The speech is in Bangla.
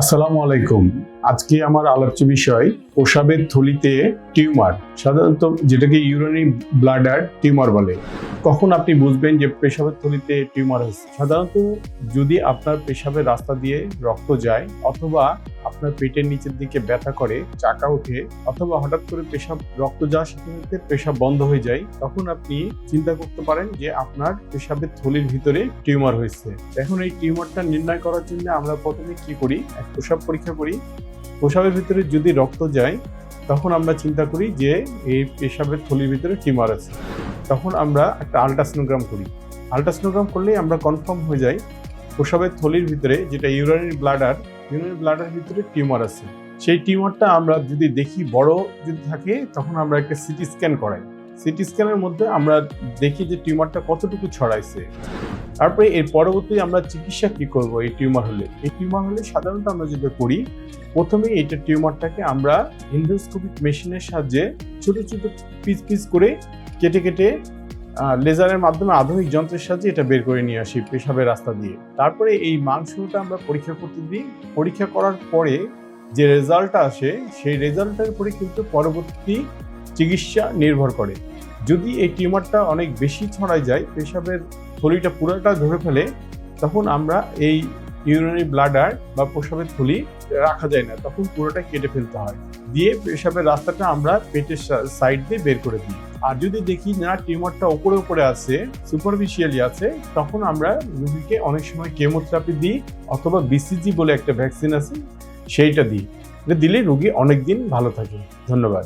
আসসালামু আলাইকুম। আজকে আমার আলোচ্য বিষয় প্রসাবের থলিতে টিউমার, সাধারণত যেটাকে ইউরানি ব্লাডার টিউমার বলে। কখন আপনি বুঝবেন যে পেশাবের থলিতে টিউমার হয়েছে? সাধারণত যদি আপনার পেশাবের রাস্তা দিয়ে রক্ত যায় অথবা আপনার পেটের নিচের দিকে ব্যথা করে, চাকা ওঠে, অথবা হঠাৎ করে পেশাব, রক্ত যাওয়ার পেশাব বন্ধ হয়ে যায়, তখন আপনি চিন্তা করতে পারেন যে আপনার পেশাবের থলির ভিতরে টিউমার হয়েছে। এখন এই টিউমারটা নির্ণয় করার জন্য আমরা প্রথমে কি করি? এক প্রসাব পরীক্ষা করি। প্রসাবের ভিতরে যদি রক্ত যায়, তখন আমরা চিন্তা করি যে এই পেশাবের থলির ভিতরে টিউমার আছে। তখন আমরা একটা আলট্রাসোনোগ্রাম করি। আলট্রাসোনোগ্রাম করলেই আমরা কনফার্ম হয়ে যাই প্রসাবের থলির ভিতরে যেটা ইউরানি ব্লাডার ইউরানি ব্লাডার ভিতরে টিউমার আছে। সেই টিউমারটা আমরা যদি দেখি বড় যদি থাকে, তখন আমরা একটা সিটি স্ক্যান করাই। সিটি স্ক্যানের মধ্যে আমরা দেখি যে টিউমারটা কতটুকু ছড়াইছে। তারপরে এর পরবর্তী আমরা চিকিৎসা কি করব এই টিউমার হলে? এই টিউমার হলে সাধারণত আমরা যেটা করি, প্রথমে এটা টিউমারটাকে আমরা ইন্ডোস্কোপিক মেশিনের সাহায্যে ছোট ছোট পিস পিস করে কেটে কেটে লেজারের মাধ্যমে আধুনিক যন্ত্রের সাহায্যে এটা বের করে নিয়ে আসি পেশাবের রাস্তা দিয়ে। তারপরে এই মাংসটা আমরা পরীক্ষা করতে দিই। পরীক্ষা করার পরে যে রেজাল্টটা আসে, সেই রেজাল্টের উপরে কিন্তু পরবর্তী চিকিৎসা নির্ভর করে। যদি এই টিউমারটা অনেক বেশি ছড়ায় যায়, পেশাবের থলিটা পুরোটা ধরে ফেলে, তখন আমরা এই ইউরিনারি ব্লাডার বা প্রসাবের থলি রাখা যায় না, তখন পুরোটা কেটে ফেলতে হয়। দিয়ে পেশাবের রাস্তাটা আমরা পেটের সাইড দিয়ে বের করে দিই। আর যদি দেখি না, টিউমারটা ওপরে উপরে আছে সুপারফিশিয়ালি আছে, তখন আমরা রুগীকে অনেক সময় কেমোথেরাপি দিই অথবা বিসিজি বলে একটা ভ্যাকসিন আছে, সেইটা দিই। দিলে রুগী অনেকদিন ভালো থাকে। ধন্যবাদ।